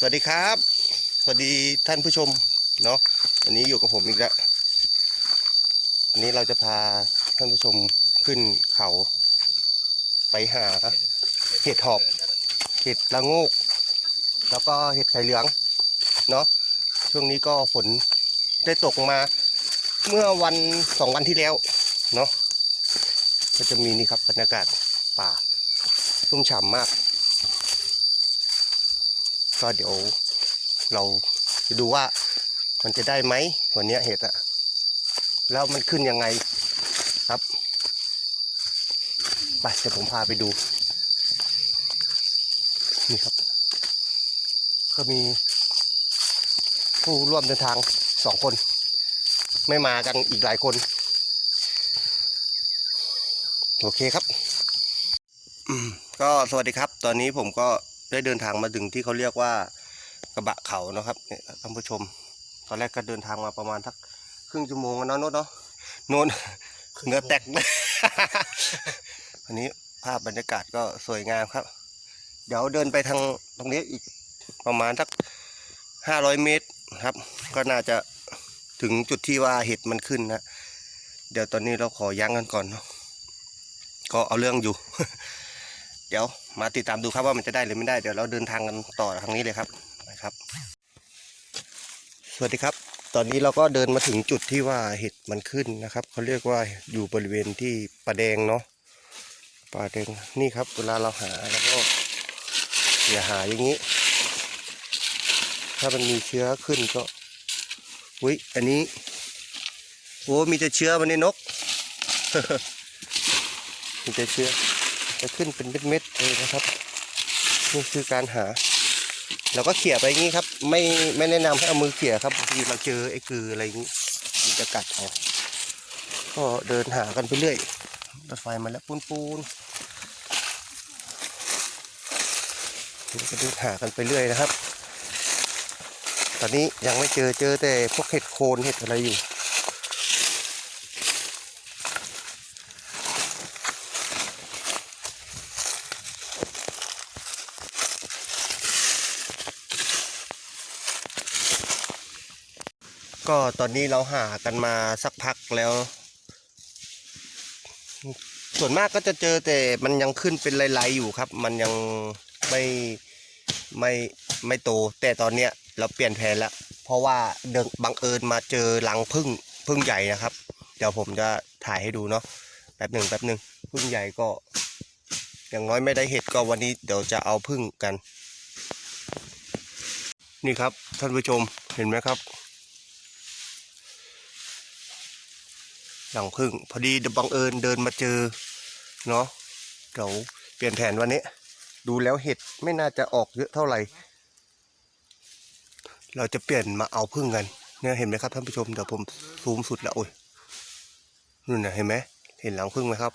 สวัสดีครับ สวัสดีท่านผู้ชมเนาะวันนี้อยู่กับผมอีกแล้ววันนี้เราจะพาท่านผู้ชมขึ้นเขาไปหาเห็ดหอบ เห็ดละโงก แล้วก็เห็ดไข่เหลืองเนาะช่วงนี้ก็ฝนได้ตกมาเมื่อวันสองวันที่แล้วเนาะก็จะมีนี่ครับบรรยากาศป่า ชุ่มฉ่ำมาก ก็เดี๋ยวเราจะดูว่ามันจะได้ไหมวันนี้เห็ดอะแล้วมันขึ้นยังไงครับไปเดี๋ยวผมพาไปดู นี่ครับ ก็มีผู้ร่วมเดินทางสองคน ไม่มากันอีกหลายคน โอเคครับก็สวัสดีครับ ตอนนี้ผมก็ ได้เดินทางมาถึงที่เขาเรียกว่ากระบะเขานะครับเนี่ยท่านผู้ชม ตอนแรกก็เดินทางมาประมาณทักครึ่งชั่วโมงแล้วเนาะโน้ตเนาะโน้นเหงือแตกเลยอันนี้ภาพบรรยากาศก็สวยงามครับ เดี๋ยวเดินไปทางตรงนี้อีกประมาณสักห้าร้อยเมตรครับ ก็น่าจะถึงจุดที่ว่าเห็ดมันขึ้นนะเดี๋ยวตอนนี้เราขอยั้งกันก่อนเนาะก็เอาเรื่องอยู่ เดี๋ยวมาติดตามดูครับว่ามันจะได้หรือไม่ได้เดี๋ยวเราเดินทางกันต่อทางนี้เลยครับนะครับ สวัสดีครับ ตอนนี้เราก็เดินมาถึงจุดที่ว่าเห็ดมันขึ้นนะครับเขาเรียกว่าอยู่บริเวณที่ปลาแดงเนาะปลาแดงนี่ครับ เวลาเราหาแล้วก็อย่าหาอย่างนี้ ถ้ามันมีเชื้อขึ้นก็อุ้ยอันนี้โอ้มีแต่เชื้อมันในนกมีแต่เชื้อ จะขึ้นเป็นเม็ดๆเลยนะครับนี่คือการหา เราก็เขี่ยไปอย่างนี้ครับ ไม่ไม่แนะนำให้เอามือเขี่ยครับบางทีเราเจอไอ้คืออะไรอย่างนี้มันจะกัดเอาก็เดินหากันไปเรื่อยรถไฟมาแล้วปูนปูนเราก็เดินหากันไปเรื่อยนะครับ ตอนนี้ยังไม่เจอเจอแต่พวกเห็ดโคนเห็ดอะไรอยู่ ก็ตอนนี้เราหากันมาสักพักแล้ว ส่วนมากก็จะเจอแต่มันยังขึ้นเป็นลายๆอยู่ครับ มันยังไม่ไม่ไม่โต แต่ตอนเนี้ยเราเปลี่ยนแผนแล้ว เพราะว่าเดินบังเอิญมาเจอรังพึ่งพึ่งใหญ่นะครับ เดี๋ยวผมจะถ่ายให้ดูเนาะแป๊บหนึ่งแป๊บหนึ่งพึ่งใหญ่ก็ อย่างน้อยไม่ได้เห็ดก็วันนี้เดี๋ยวจะเอาพึ่งกัน นี่ครับท่านผู้ชมเห็นไหมครับ หลังพึ่ง พอดีบังเอิญเดินมาเจอเนาะเดี๋ยวเปลี่ยนแผนวันนี้ ดูแล้วเห็ดไม่น่าจะออกเยอะเท่าไหร่ เราจะเปลี่ยนมาเอาพึ่งกัน เนี่ยเห็นไหมครับท่านผู้ชมเดี๋ยวผมซูมสุดล้วโอ้ยนู่นนะเห็นไหมเห็นหลังพึ่งไหมครับ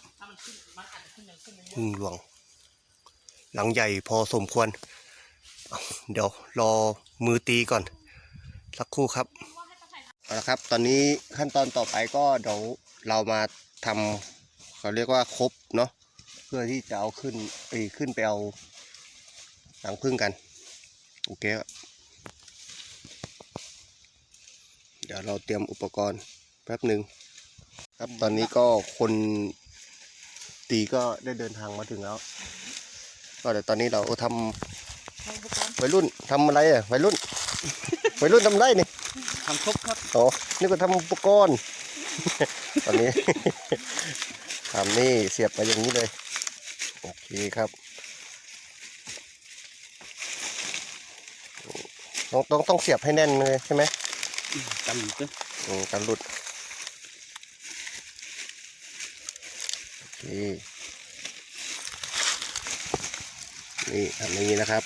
พึ่งหลวง หลังใหญ่พอสมควรเเดี๋ยวรอมือตีก่อน สักครู่ครับเอาละครับ ตอนนี้ขั้นตอนต่อไปก็เดี๋ยว เรามาทำเขาเรียกว่าครบเนาะเพื่อที่จะเอาขึ้นเอ้ยขึ้นไปเอาหลังพึ่งกัน โอเคครับเดี๋ยวเราเตรียมอุปกรณ์แป๊บหนึ่งครับตอนนี้ก็คนตีก็ได้เดินทางมาถึงแล้วก็เดี๋ยวตอนนี้เราทำวัยรุ่นทำอะไรอะวัยรุ่นวัยรุ่นทำไรนี่ทำครบครับโอ้นี่ก็ทำอุปกรณ์ ตอนนี้ ทำนี่เสียบไปอย่างนี้เลย โอเคครับต้องต้องต้องเสียบให้แน่นเลยใช่ไหมกันก็อืมกันหลุด โอเค นี่ทำอย่างนี้นะครับ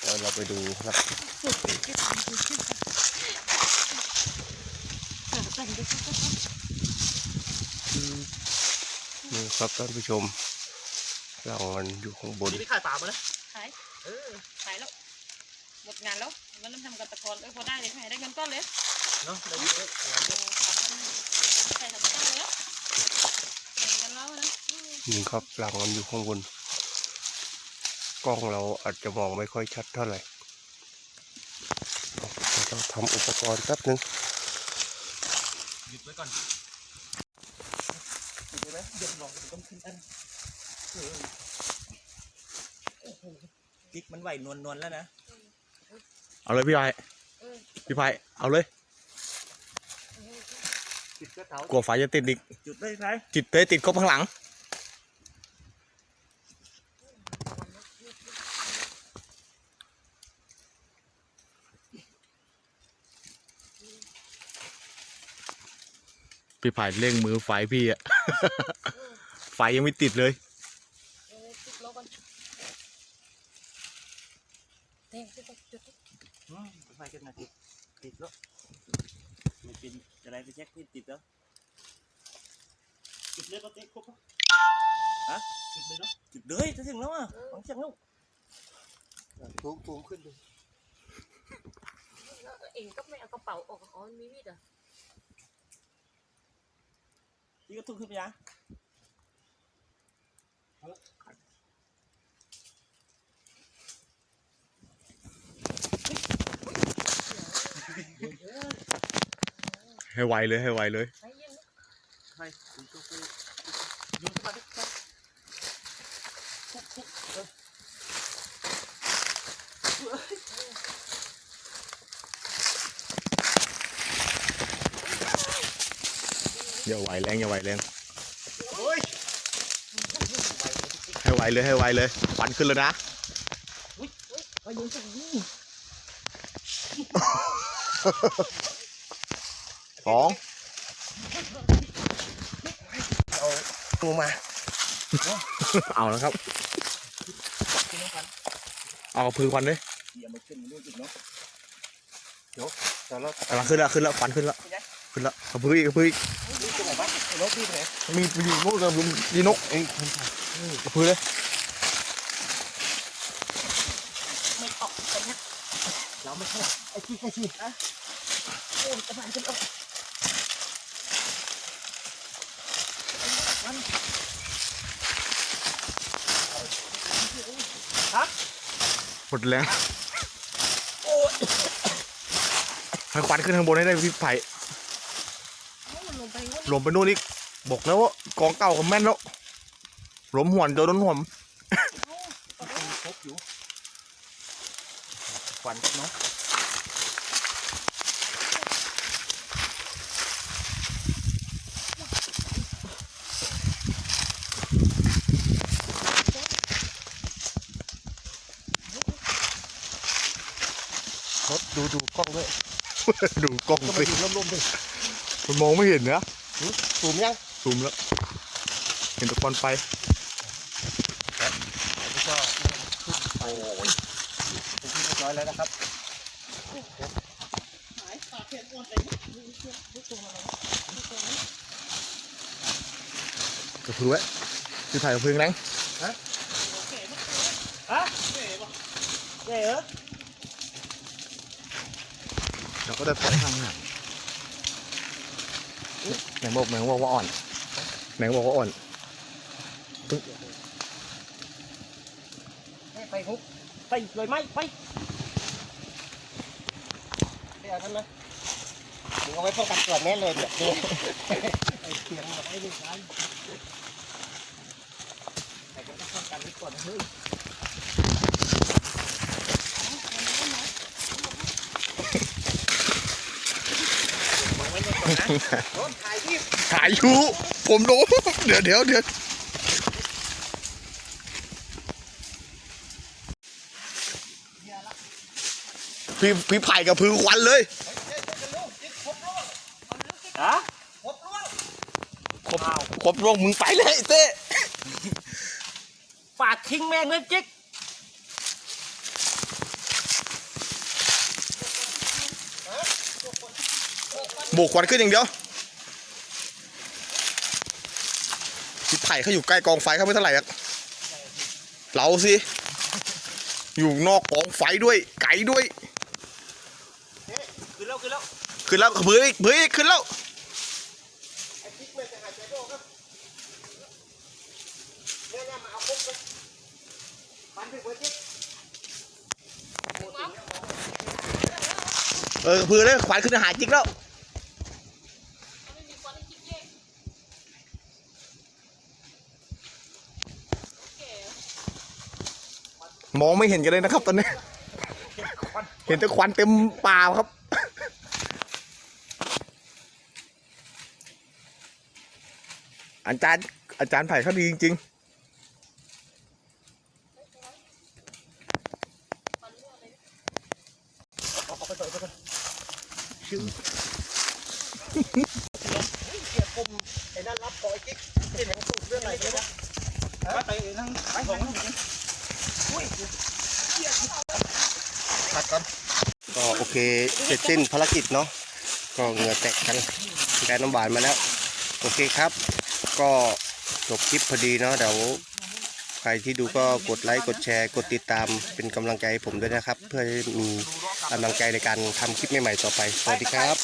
เดี๋ ยวเราไปดูครับนี่ครับท่านผู้ชม เรามันอยู่ข้างบนนี่ไปขายปลามาแล้วขายเออขายแล้วหมดงานแล้วมันเริ่มทำกันตะกอนเออพอได้เลยขายได้เงินก้อนเลยเนาะได้เยอะโอ้สามพันใส่ทำก้อนเลยแข่งกันแล้วนะอืมนี่ครับหลังมันอยู่ข้างบน กล้องเราอาจจะมองไม่ค่อยชัดเท่าไหร่เราต้องทำอุปกรณ์แป๊บนึงหยุดไว้ก่อนหยุดไว้ไหมหยุดลองต้องขึ้นอันกิ๊กมันไหวนวลนวลๆแล้วนะ เอาเลยพี่ไพเออพี่ไพเอาเลยติดกระเท้ากลัวไฟจะติดอีกจุดเลยไพติดเลยติดครบข้างหลัง พี่ไผ่เร่งมือไฟพี่อะ ไฟยังไม่ติดเลยเออจุดโลก่อนเท่งจุดจุดจุดอืมไฟกันนะติดติดแล้วไม่เป็นอะไรไปเช็คที่ติดแล้วจุดเลยก็เต็มครบแล้วฮะจุดเลยเนาะจุดเลยจะถึงแล้วอะฟังเสียงลูกสูงสูงขึ้นดูเองก็ไม่เอากระเป๋าออกอ๋อมีมีดเหรอ พี่ก็ทุ่งขึ้นไปยังให้ไวเลยให้ไวเลยใช้ยังไฟคุณก็ไปยิงเข้ามาดิไปคุกคุกเออ อย่าไหวแรงอย่าไหวแรงโอ้ยให้ไวเลยให้ไวเลยควันขึ้นแล้วนะไปยิงสักยิงสองลงมา เอาแล้วครับกินน้ำกันเอาพือควันเลยอย่ามาขึ้นมาดูจุดเนาะเดี๋ยวเรากำลังขึ้นแล้วขึ้นแล้วควันขึ้นแล้ว ขึ้นแล้วเอาพืออีกเอาพืออีกนี่ตรงไหนวะรถพี่ไหนมีมีอยู่นู่นกับยีนกเอ้ยเอาพือเลยไม่ออกเป็นนะเราไม่ใช่ไอ้ที่ไอ้ที่อะโอ้ยจะมันจะออกหมดแรงให้ควันขึ้นข้างบนให้ได้พี่ไผ่ มันลงไปว่าลมไปนู่นอีกบอกแล้วว่ากองเก่ากับแม่นแล้วล้มหวนโดนหวมครบอยู่ควันครับเนาะรถดูดูกล้องด้วย ดูกล้องก็สิมาดูลมๆดิ มันมองไม่เห็นนะสูงยังซูมแล้ว เห็นแตะควันไฟอันนี้ก็โอ้ยเป็นที่เรียบร้อยแล้วนะครับหายปากเพียนอ้วนเลยดูเชือกดูตัวอะไรดูตัวนี้กระพือไว้พี่ไผ่กระพือแรงโอเคมั้ยฮะเจ๋อเราก็ได้ปล่อยทางห่าง แมงบอกแมงบอกว่าอ่อน แมงบอกว่าอ่อนไปฮุกไปเลยไหมไปเดี๋ยวท่านนะมึงเอาไว้ป้องกันตัวแม่เลยเนี่ยเดี๋ยวไอ้เสียงมาไอ้นี่ร้านแต่ก็ต้องป้องกันไว้ก่อนนะเฮ้ย รถถ่ายที่ถ่ายอยู่ผมล้มเดี๋ยวเดี๋ยวเดี๋ยวพี่พี่ไผ่กับพือควันเลยฮะครบครบโรคมึงไปเลยไอ้เต้ฝากทิ้งแม่งเลยจิ๊ก โบกควันขึ้นอย่างเดียวพี่ไผ่เขาอยู่ใกล้กองไฟเขาไม่เท่าไหร่อะเราสิ อยู่นอกกองไฟด้วย ไก่ด้วย ขึ้นแล้วขึ้นแล้วขึ้นแล้วเบื่ออีกเบื่ออีกขึ้นแล้วเออพือเลยควานขึ้นหายจิกแล้ว มองไม่เห็นกันเลยนะครับ ตอนนี้ เห็นแต่ควันเต็มป่าครับอาจารย์อาจารย์ไผ่เขาดีจริงไอ้นั่นรับปล่อยกิ๊กที่ไหนสูบเรื่องอะไรกันวะไปนั่งไปของ ๆขัดกันก็โอเคเสร็จสิ้นภารกิจเนาะก็เหงื่อแตกกันแกน้ำหวานมาแล้ว โอเคครับ ก็จบคลิปพอดีเนาะเดี๋ยวใครที่ดูก็กดไลค์กดแชร์ กดติดตามเป็นกำลังใจให้ผมด้วยนะครับ เพื่อให้มีกำลังใจในการทำคลิปใหม่ๆต่อไป สวัสดีครับ